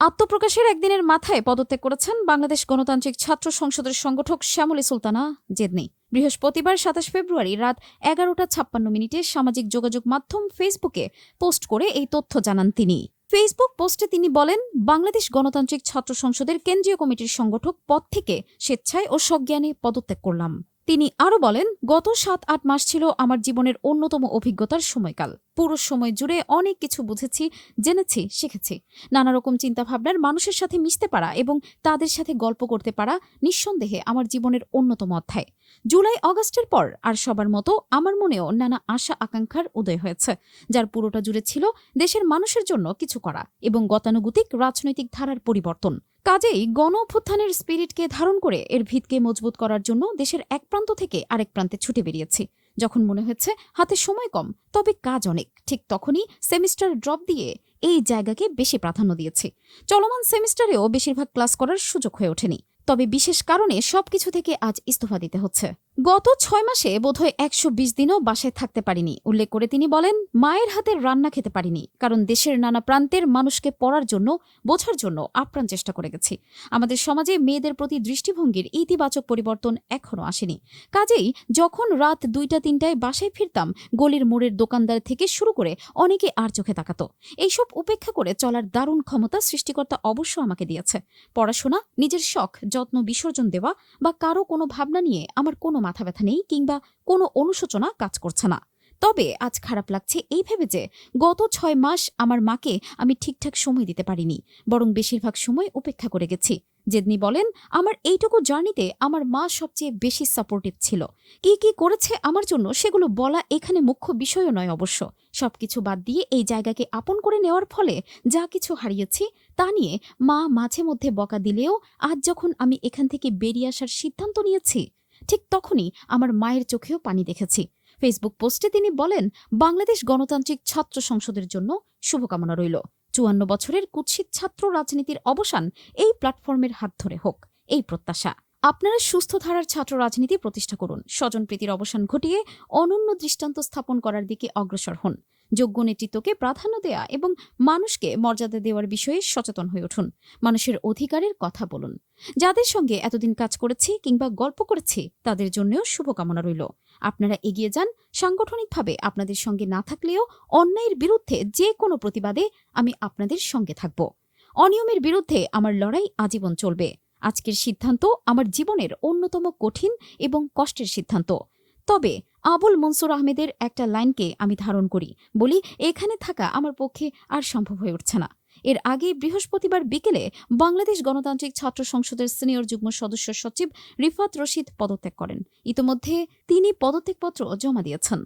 আত্মপ্রকাশের একদিনের মাথায় পদত্যাগ করেছেন বাংলাদেশ গণতান্ত্রিক ছাত্র সংসদের সংগঠক শ্যামলী সুলতানা জেদনি। বৃহস্পতিবার সাতাশ ফেব্রুয়ারি রাত এগারোটা ছাপ্পান্ন মিনিটে সামাজিক যোগাযোগ মাধ্যম ফেসবুকে পোস্ট করে এই তথ্য জানান তিনি। ফেসবুক পোস্টে তিনি বলেন, বাংলাদেশ গণতান্ত্রিক ছাত্র সংসদের কেন্দ্রীয় কমিটির সংগঠক পদ থেকে স্বেচ্ছায় ও সজ্ঞানে পদত্যাগ করলাম। তিনি আরও বলেন, গত সাত আট মাস ছিল আমার জীবনের অন্যতম অভিজ্ঞতার সময়কাল। পুরো সময় জুড়ে অনেক কিছু বুঝেছি, জেনেছি, শিখেছি। নানা রকম চিন্তাভাবনার মানুষের সাথে মিশতে পারা এবং তাদের সাথে গল্প করতে পারা নিঃসন্দেহে আমার জীবনের অন্যতম অধ্যায়। জুলাই, অগস্টের পর আর সবার মতো আমার মনেও নানা আশা আকাঙ্ক্ষার উদয় হয়েছে, যার পুরোটা জুড়ে ছিল দেশের মানুষের জন্য কিছু করা এবং গতানুগতিক রাজনৈতিক ধারার পরিবর্তন। কাজেই গণ অভ্যুত্থানের স্পিরিটকে ধারণ করে এর ভিতকে মজবুত করার জন্য দেশের এক প্রান্ত থেকে আরেক প্রান্তে ছুটে বেরিয়েছি। যখন মনে হয়েছে হাতে সময় কম, তবে কাজ অনেক। ঠিক তখনই সেমিস্টার ড্রপ দিয়ে এই জায়গাকে বেশি প্রাধান্য দিয়েছি। চলমান সেমিস্টারেও বেশিরভাগ ক্লাস করার সুযোগ হয়ে ওঠেনি। তবে বিশেষ কারণে সবকিছু থেকে আজ ইস্তফা দিতে হচ্ছে। গত ছয় মাসে বোধহয় একশো বিশ দিনও বাসায় থাকতে পারিনি। উল্লেখ করে তিনি বলেন, মায়ের হাতের রান্না খেতে পারিনি, কারণ দেশের নানা প্রান্তের মানুষকে পড়ার জন্য, বোঝার জন্য আপ্রাণ চেষ্টা করে গেছি। আমাদের সমাজে মেয়েদের প্রতি দৃষ্টিভঙ্গির ইতিবাচক পরিবর্তন এখনও আসেনি। কাজেই যখন রাত দুইটা তিনটায় বাসায় ফিরতাম, গলির মোড়ের দোকানদার থেকে শুরু করে অনেকে আর চোখে তাকাতো। এইসব উপেক্ষা করে চলার দারুণ ক্ষমতা সৃষ্টিকর্তা অবশ্য আমাকে দিয়েছে। পড়াশোনা, নিজের শখ, যত্ন, বিসর্জন দেওয়া বা কারও কোনো ভাবনা নিয়ে আমার কোনো মাথা ব্যথা নেই কিংবা কোনো অনুশোচনা কাজ করছে না। তবে আজ খারাপ লাগছে এই ভেবে যে গত ছয় মাস আমার মাকে আমি ঠিকঠাক সময় দিতে পারিনি, বরং বেশিরভাগ সময় উপেক্ষা করে গেছি। জেদনি বলেন, আমার এইটুকু জার্নিতে আমার মা সবচেয়ে বেশি সাপোর্টিভ ছিল। কি কি করেছে আমার জন্য সেগুলো বলা এখানে মুখ্য বিষয়ও নয় অবশ্য। সবকিছু বাদ দিয়ে এই জায়গাকে আপন করে নেওয়ার ফলে যা কিছু হারিয়েছি তা নিয়ে মা মাঝে মধ্যে বকা দিলেও আজ যখন আমি এখান থেকে বেরিয়ে আসার সিদ্ধান্ত নিয়েছি ঠিক তখনই আমার মায়ের চোখেও পানি দেখেছি। ফেসবুক পোস্টে তিনি বলেন, বাংলাদেশ গণতান্ত্রিক ছাত্র সংসদের জন্য শুভকামনা রইল। চুয়ান্ন বছরের কুৎসিত ছাত্র রাজনীতির অবসান এই প্ল্যাটফর্মের হাত ধরে হোক। এই প্রত্যাশা। আপনারা সুস্থ ধারার ছাত্র রাজনীতি প্রতিষ্ঠা করুন। স্বজনপ্রীতির অবসান ঘটিয়ে অনন্য দৃষ্টান্ত স্থাপন করার দিকে অগ্রসর হন। যোগ্য নেতৃত্বকে প্রাধান্য দেয়া এবং মানুষকে মর্যাদা দেওয়ার বিষয়ে সচেতন হয়ে উঠুন। মানুষের অধিকারের কথা বলুন। যাদের সঙ্গে এতদিন কাজ করেছি কিংবা গল্প করেছি, তাদের জন্যও শুভকামনা রইল। আপনারা এগিয়ে যান। সাংগঠনিকভাবে আপনাদের সঙ্গে না থাকলেও অন্যায়ের বিরুদ্ধে যে কোনো প্রতিবাদে আমি আপনাদের সঙ্গে থাকব। অনিয়মের বিরুদ্ধে আমার লড়াই আজীবন চলবে। আজকের সিদ্ধান্ত আমার জীবনের অন্যতম কঠিন এবং কষ্টের সিদ্ধান্ত। তবে আবুল মনসুর আহমেদের একটা লাইনকে আমি ধারণ করি, বলি, এখানে থাকা আমার পক্ষে আর সম্ভব হয়ে উঠছে না। এর আগে বৃহস্পতিবার বিকেলে বাংলাদেশ গণতান্ত্রিক ছাত্র সংসদের সিনিয়র যুগ্ম সদস্য সচিব রিফাত রশিদ পদত্যাগ করেন। ইতোমধ্যে তিনি পদত্যাগপত্র জমা দিয়েছেন।